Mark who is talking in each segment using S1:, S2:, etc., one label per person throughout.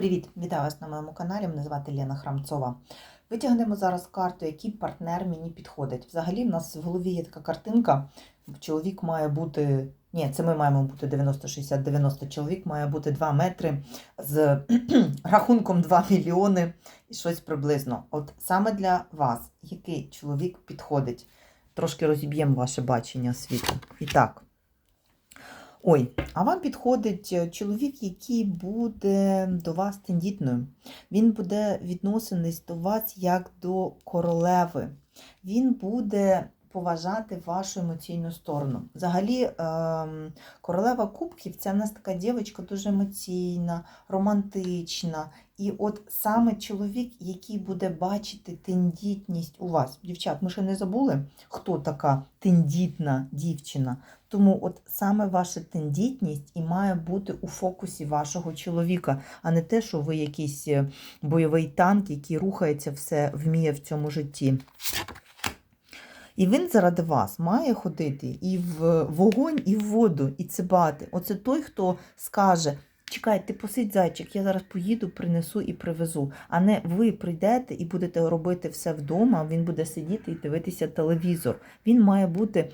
S1: Привіт! Вітаю вас на моєму каналі. Мене звати Лена Храмцова. Витягнемо зараз карту, який партнер мені підходить. Взагалі, в нас в голові є така картинка. Чоловік має бути. Ні, це ми маємо бути 90-60-90. Чоловік має бути 2 метри з рахунком 2 мільйони і щось приблизно. От саме для вас, який чоловік підходить? Трошки розіб'ємо ваше бачення світу. І так. Ой, а вам підходить е, чоловік, який буде до вас тендітною. Він буде відноситись до вас як до королеви. Він буде поважати вашу емоційну сторону. Взагалі, ем, королева кубків це в нас така дівчинка дуже емоційна, романтична. І от саме чоловік, який буде бачити тендітність у вас. Дівчат, ми ще не забули, хто така тендітна дівчина. Тому от саме ваша тендітність і має бути у фокусі вашого чоловіка, а не те, що ви якийсь е, бойовий танк, який рухається, все вміє в цьому житті. І він заради вас має ходити і в вогонь, і в воду, і цибати. Оце той, хто скаже. Чекай, ти посидь зайчик, я зараз поїду, принесу і привезу. А не ви прийдете і будете робити все вдома, він буде сидіти і дивитися телевізор. Він має бути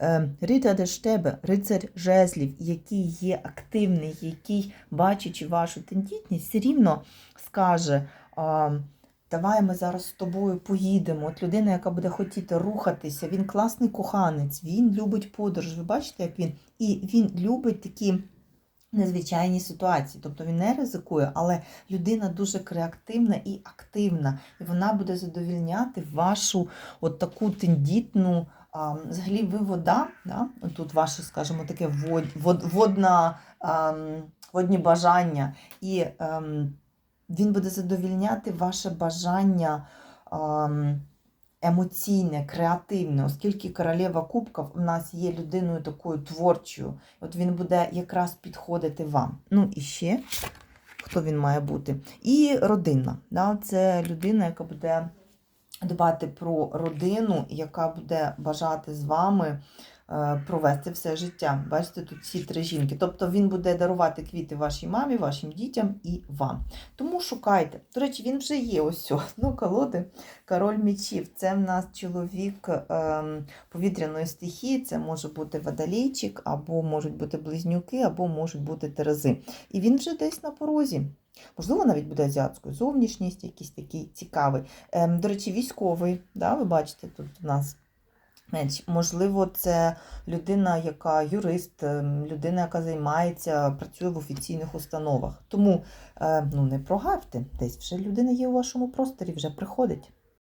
S1: е, штебе, рицар жезлів, який є активний, який, бачачи вашу тендітність, все рівно скаже. Давай ми зараз з тобою поїдемо. От людина, яка буде хотіти рухатися, він класний коханець, він любить подорож. Ви бачите, як він? І він любить такі незвичайні ситуації. Тобто він не ризикує, але людина дуже креативна і активна. І вона буде задовільняти вашу от таку тендітну. А, взагалі, ви вода, да? тут ваше, скажімо, таке вод, вод, водна, а, водні бажання. І а, він буде задовільняти ваше бажання. Емоційне, креативне, оскільки королева кубків у нас є людиною такою творчою, от він буде якраз підходити вам. Ну і ще, хто він має бути? І родина. Да? Це людина, яка буде дбати про родину, яка буде бажати з вами. Е, Провести все життя. Бачите, тут ці три жінки. Тобто він буде дарувати квіти вашій мамі, вашим дітям і вам. Тому шукайте. До речі, він вже є ось ну, колоди. Король мечів. Це в нас чоловік ем, повітряної стихії, це може бути водолійчик, або можуть бути близнюки, або можуть бути терези. І він вже десь на порозі. Можливо, навіть буде азіатською зовнішність, якийсь такий цікавий. Ем, до речі, військовий, да, ви бачите, тут у нас. Можливо, це людина, яка юрист, ем, людина, яка займається, працює в офіційних установах. Тому е, ну, не прогавте, десь вже людина є у вашому просторі, вже приходить.